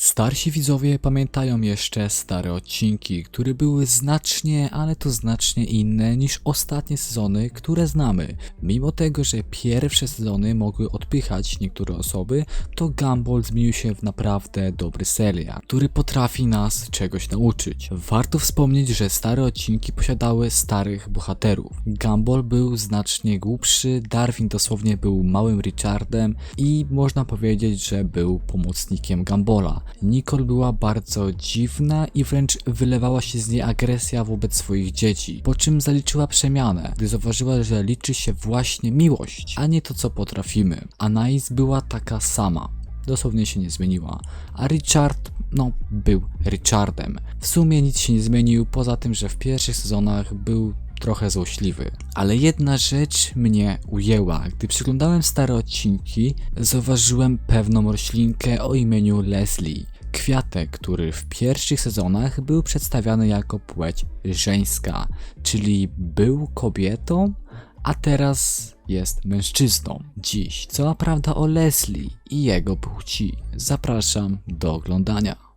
Starsi widzowie pamiętają jeszcze stare odcinki, które były znacznie, ale to znacznie inne niż ostatnie sezony, które znamy. Mimo tego, że pierwsze sezony mogły odpychać niektóre osoby, to Gumball zmienił się w naprawdę dobry serial, który potrafi nas czegoś nauczyć. Warto wspomnieć, że stare odcinki posiadały starych bohaterów. Gumball był znacznie głupszy, Darwin dosłownie był małym Richardem i można powiedzieć, że był pomocnikiem Gumballa. Nicole była bardzo dziwna i wręcz wylewała się z niej agresja wobec swoich dzieci, po czym zaliczyła przemianę, gdy zauważyła, że liczy się właśnie miłość, a nie to co potrafimy. Anais była taka sama. Dosłownie się nie zmieniła. A Richard, no, był Richardem. W sumie nic się nie zmienił, poza tym, że w pierwszych sezonach był trochę złośliwy. Ale jedna rzecz mnie ujęła. Gdy przyglądałem stare odcinki, zauważyłem pewną roślinkę o imieniu Leslie. Kwiatek, który w pierwszych sezonach był przedstawiany jako płeć żeńska, czyli był kobietą, a teraz jest mężczyzną. Dziś cała prawda o Leslie i jego płci. Zapraszam do oglądania.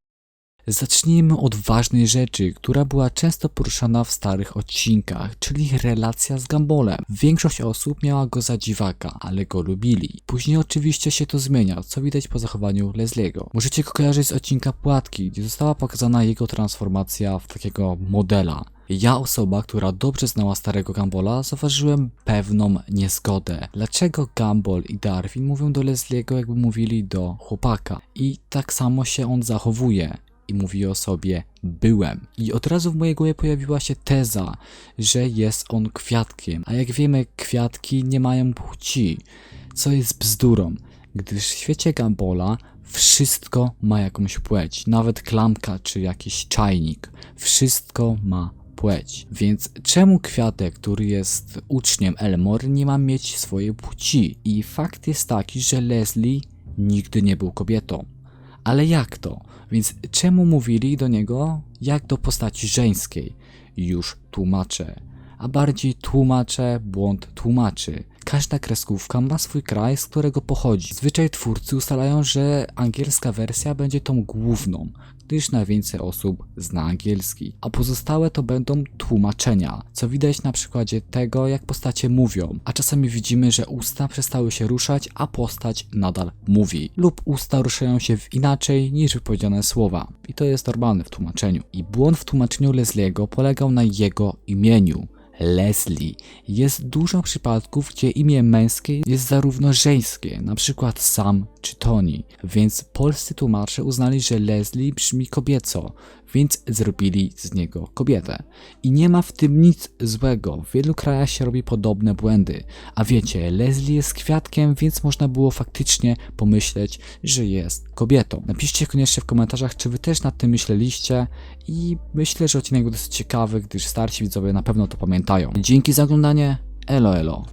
Zacznijmy od ważnej rzeczy, która była często poruszana w starych odcinkach, czyli relacja z Gambolem. Większość osób miała go za dziwaka, ale go lubili. Później oczywiście się to zmienia, co widać po zachowaniu Leslie'ego. Możecie go kojarzyć z odcinka Płatki, gdzie została pokazana jego transformacja w takiego modela. Ja, osoba, która dobrze znała starego Gambola, zauważyłem pewną niezgodę. Dlaczego Gumball i Darwin mówią do Leslie'ego, jakby mówili do chłopaka? I tak samo się on zachowuje i mówi o sobie byłem. I od razu w mojej głowie pojawiła się teza, że jest on kwiatkiem. A jak wiemy, kwiatki nie mają płci, co jest bzdurą, gdyż w świecie Gambola wszystko ma jakąś płeć. Nawet klamka czy jakiś czajnik. Wszystko ma płeć. Więc czemu kwiatek, który jest uczniem Elmore, nie ma mieć swojej płci? I fakt jest taki, że Leslie nigdy nie był kobietą. Ale jak to? Więc czemu mówili do niego jak do postaci żeńskiej? Już tłumaczę. A bardziej tłumaczę błąd tłumaczy. Każda kreskówka ma swój kraj, z którego pochodzi. Zwyczaj twórcy ustalają, że angielska wersja będzie tą główną, gdyż najwięcej osób zna angielski, a pozostałe to będą tłumaczenia, co widać na przykładzie tego, jak postacie mówią, a czasami widzimy, że usta przestały się ruszać, a postać nadal mówi, lub usta ruszają się w inaczej niż wypowiedziane słowa. I to jest normalne w tłumaczeniu. I błąd w tłumaczeniu Leslie'ego polegał na jego imieniu. Leslie. Jest dużo przypadków, gdzie imię męskie jest zarówno żeńskie, przykład Sam czy Tony, więc polscy tłumacze uznali, że Leslie brzmi kobieco, więc zrobili z niego kobietę. I nie ma w tym nic złego, w wielu krajach się robi podobne błędy. A wiecie, Leslie jest kwiatkiem, więc można było faktycznie pomyśleć, że jest kobietą. Napiszcie koniecznie w komentarzach, czy wy też nad tym myśleliście i myślę, że odcinek był dosyć ciekawy, gdyż starsi widzowie na pewno to pamiętają. Dzięki za oglądanie, elo elo.